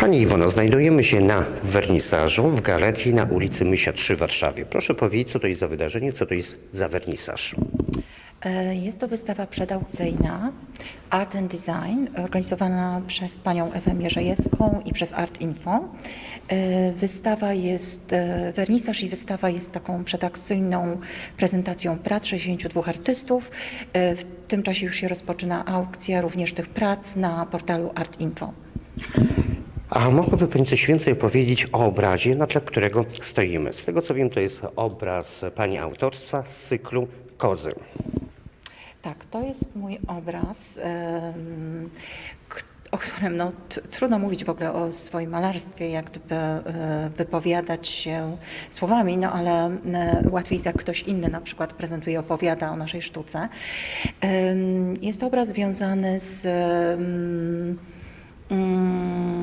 Pani Iwono, znajdujemy się na wernisażu w galerii na ulicy Mysia 3 w Warszawie. Proszę powiedzieć, co to jest za wydarzenie, co to jest za wernisaż? E, Jest to wystawa przedaukcyjna Art and Design, organizowana przez panią Ewę Mierzejewską i przez Art Info. E, Wystawa jest, e, wernisaż i wystawa jest taką przedaukcyjną prezentacją prac 62 artystów. W tym czasie już się rozpoczyna aukcja również tych prac na portalu Art Info. A mogłaby Pani coś więcej powiedzieć o obrazie, na tle którego stoimy? Z tego co wiem, to jest obraz Pani autorstwa z cyklu Kozy. Tak, to jest mój obraz, o którym no, trudno mówić w ogóle o swoim malarstwie, jak gdyby e, wypowiadać się słowami, no ale e, łatwiej jak ktoś inny na przykład prezentuje, opowiada o naszej sztuce. Jest to obraz związany z mm,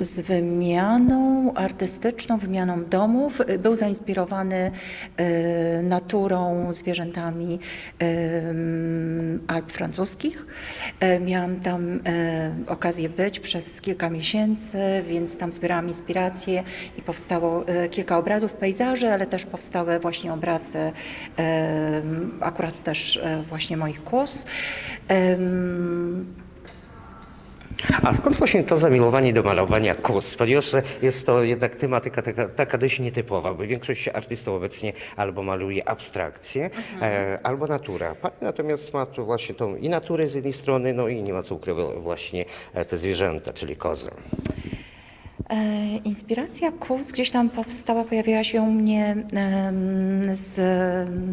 z wymianą artystyczną, wymianą domów. Był zainspirowany e, naturą, zwierzętami em, Alp francuskich. Miałam tam okazję być przez kilka miesięcy, więc tam zbierałam inspiracje i powstało kilka obrazów, pejzaży, ale też powstały właśnie obrazy akurat też właśnie moich kus. A skąd właśnie to zamiłowanie do malowania kus? Ponieważ jest to jednak tematyka taka, taka dość nietypowa, bo większość artystów obecnie albo maluje abstrakcje, e, albo natura. Pani natomiast ma tu właśnie tą i naturę z jednej strony, no i nie ma co ukrywać właśnie e, te zwierzęta, czyli kozę. E, Inspiracja kus gdzieś tam powstała, pojawiła się u mnie z,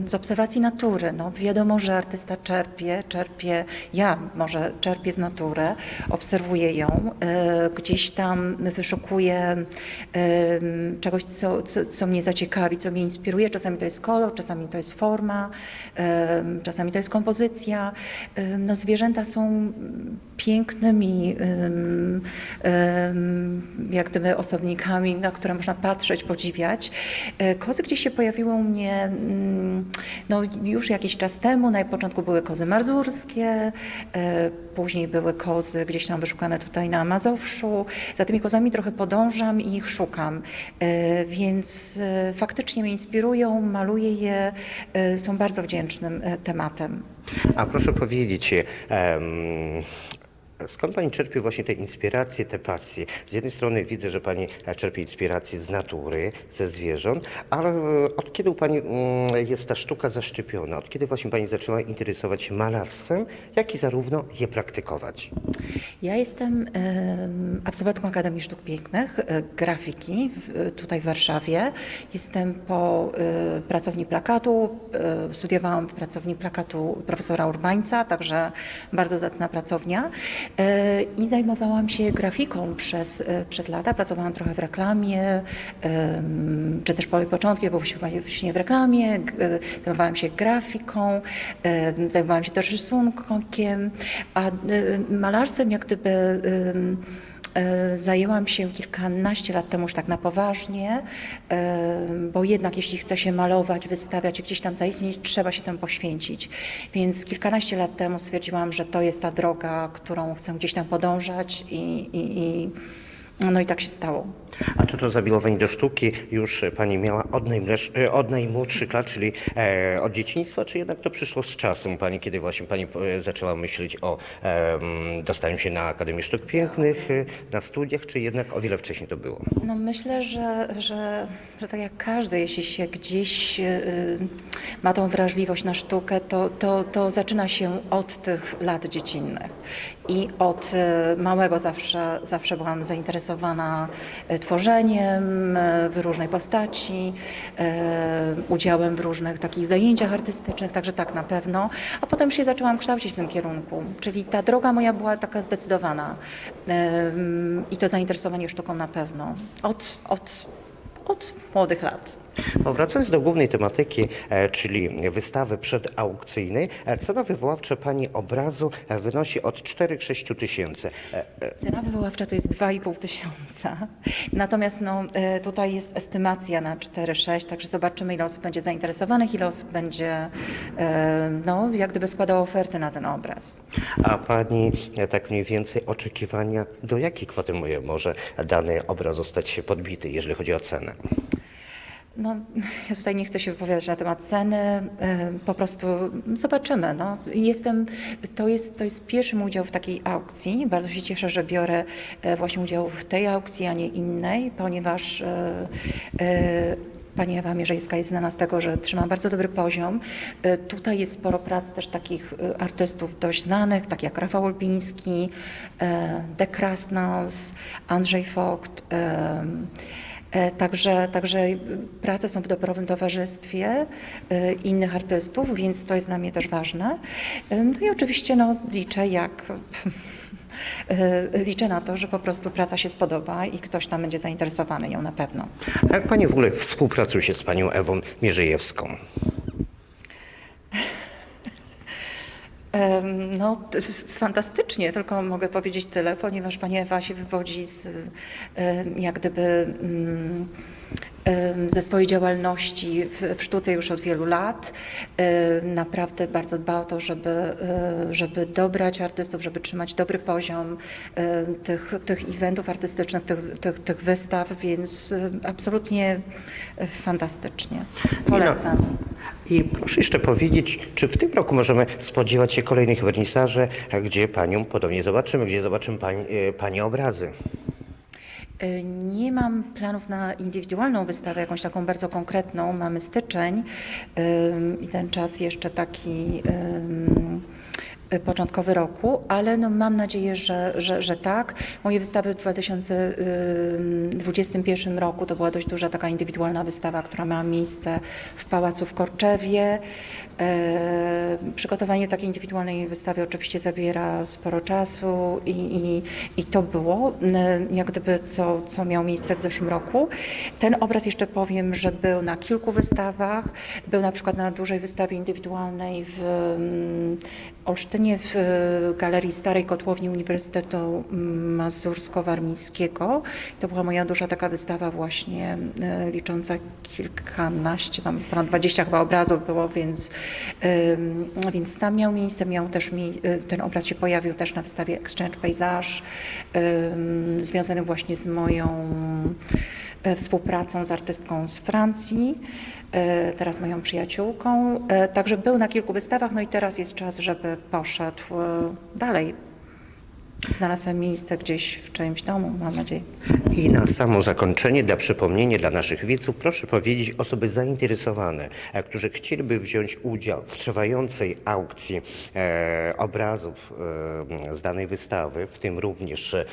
z obserwacji natury. No, wiadomo, że artysta czerpie, czerpie, ja może czerpię z natury, obserwuję ją, e, gdzieś tam wyszukuję czegoś, co, co, co mnie zaciekawi, co mnie inspiruje. Czasami to jest kolor, czasami to jest forma, czasami to jest kompozycja. No, zwierzęta są pięknymi em, jak gdyby osobnikami, na które można patrzeć, podziwiać. E, Kozy gdzieś się pojawiły u mnie mm, no, już jakiś czas temu. Na początku były kozy mazurskie, e, później były kozy gdzieś tam wyszukane tutaj na Mazowszu. Za tymi kozami trochę podążam i ich szukam, E, więc faktycznie mnie inspirują, maluję je, są bardzo wdzięcznym tematem. A proszę powiedzieć, skąd Pani czerpie właśnie te inspiracje, te pasje? Z jednej strony widzę, że Pani e, czerpie inspiracje z natury, ze zwierząt, ale e, od kiedy Pani mm, jest ta sztuka zaszczepiona? Od kiedy właśnie Pani zaczęła interesować się malarstwem, jak i zarówno je praktykować? Ja jestem em, absolwentką Akademii Sztuk Pięknych, e, grafiki tutaj w Warszawie. Jestem po pracowni plakatu, studiowałam w pracowni plakatu profesora Urbańca, także bardzo zacna pracownia. E, I zajmowałam się grafiką przez, e, przez lata. Pracowałam trochę w reklamie, czy też po początku, bo właśnie w reklamie, e, zajmowałam się grafiką, zajmowałam się też rysunkiem, a malarstwem jak gdyby zajęłam się kilkanaście lat temu już tak na poważnie, em, bo jednak jeśli chce się malować, wystawiać gdzieś tam zaistnieć, trzeba się temu poświęcić. Więc kilkanaście lat temu stwierdziłam, że to jest ta droga, którą chcę gdzieś tam podążać i, i, i no i tak się stało. A czy to zamiłowanie do sztuki już Pani miała od, e, od najmłodszych lat, czyli e, od dzieciństwa, czy jednak to przyszło z czasem Pani, kiedy właśnie Pani e, zaczęła myśleć o em, dostaniu się na Akademię Sztuk Pięknych, e, na studiach, czy jednak o wiele wcześniej to było? No myślę, że, że, że tak jak każdy, jeśli się gdzieś y, ma tą wrażliwość na sztukę, to, to, to zaczyna się od tych lat dziecinnych. I od małego zawsze, zawsze byłam zainteresowana y, tworzeniem y, w różnej postaci, y, udziałem w różnych takich zajęciach artystycznych, także tak na pewno. A potem się zaczęłam kształcić w tym kierunku, czyli ta droga moja była taka zdecydowana. I to zainteresowanie sztuką na pewno. Od, od, od młodych lat. No, Wracając do głównej tematyki, e, czyli wystawy przedaukcyjnej, e, cena wywoławcza pani obrazu e, wynosi od 4-6 tysięcy. Cena wywoławcza to jest 2,5 tysiąca. Natomiast no, tutaj jest estymacja na 4-6, także zobaczymy, ile osób będzie zainteresowanych, ile osób będzie no, jak gdyby składało oferty na ten obraz. A pani tak mniej więcej oczekiwania, do jakiej kwoty może dany obraz zostać podbity, jeżeli chodzi o cenę? No, ja tutaj nie chcę się wypowiadać na temat ceny, e, po prostu zobaczymy. No. Jestem, to, jest, to jest pierwszy mój udział w takiej aukcji. Bardzo się cieszę, że biorę e, właśnie udział w tej aukcji, a nie innej, ponieważ e, Pani Ewa Mierzejska jest znana z tego, że trzyma bardzo dobry poziom. Tutaj jest sporo prac też takich artystów dość znanych, tak jak Rafał Olbiński, De Krasnos, Andrzej Vogt. E, Także, także prace są w dobrowym towarzystwie e, innych artystów, więc to jest dla mnie też ważne. E, No i oczywiście no, liczę jak. Liczę na to, że po prostu praca się spodoba i ktoś tam będzie zainteresowany nią na pewno. A jak pani w ogóle współpracuje się z panią Ewą Mierzejewską? No, fantastycznie, tylko mogę powiedzieć tyle, ponieważ pani Ewa się wywodzi z jak gdyby mm, ze swojej działalności w, w sztuce już od wielu lat. Naprawdę bardzo dba o to, żeby, żeby dobrać artystów, żeby trzymać dobry poziom tych, tych eventów artystycznych, tych, tych, tych wystaw, więc absolutnie fantastycznie. Polecam. I proszę jeszcze powiedzieć, czy w tym roku możemy spodziewać się kolejnych wernisaży, gdzie panią podobnie zobaczymy, gdzie zobaczymy pani, e, pani obrazy? Y, Nie mam planów na indywidualną wystawę, jakąś taką bardzo konkretną. Mamy styczeń i ten czas jeszcze taki początkowy roku, ale no mam nadzieję, że, że, że tak. Moje wystawy w 2021 roku to była dość duża taka indywidualna wystawa, która miała miejsce w Pałacu w Korczewie. E, Przygotowanie takiej indywidualnej wystawy oczywiście zabiera sporo czasu i, i, i to było, n- jak gdyby co, co miało miejsce w zeszłym roku. Ten obraz jeszcze powiem, że był na kilku wystawach. Był na przykład na dużej wystawie indywidualnej w mm, Olsztynie w Galerii Starej Kotłowni Uniwersytetu Mazursko-Warmińskiego. To była moja duża taka wystawa właśnie e, licząca kilkanaście, tam ponad 20 chyba obrazów było, więc, ym, więc tam miał miejsce, miał też mi, y, ten obraz się pojawił też na wystawie Exchange Paysage, ym, związanym właśnie z moją współpracą z artystką z Francji, e, teraz moją przyjaciółką. E, Także był na kilku wystawach, no i teraz jest czas, żeby poszedł e, dalej. Znalazłem miejsce gdzieś w czyimś domu, mam nadzieję. I na samo zakończenie, dla przypomnienia dla naszych widzów, proszę powiedzieć osoby zainteresowane, e, którzy chcieliby wziąć udział w trwającej aukcji e, obrazów e, z danej wystawy, w tym również e,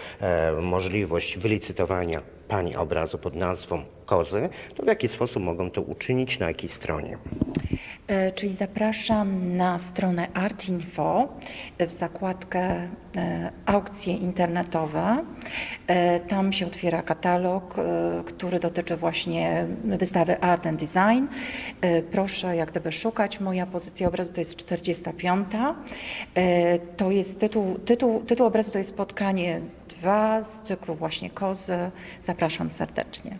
możliwość wylicytowania pani obrazu pod nazwą Kozy, to w jaki sposób mogą to uczynić, na jakiej stronie? E, Czyli zapraszam na stronę Artinfo w zakładkę e, aukcje internetowe. E, Tam się otwiera katalog, e, który dotyczy właśnie wystawy Art and Design. E, Proszę jak gdyby szukać. Moja pozycja obrazu to jest 45. E, To jest tytuł, tytuł, tytuł obrazu to jest spotkanie dwa z cyklu właśnie Kozy. Zapraszam serdecznie.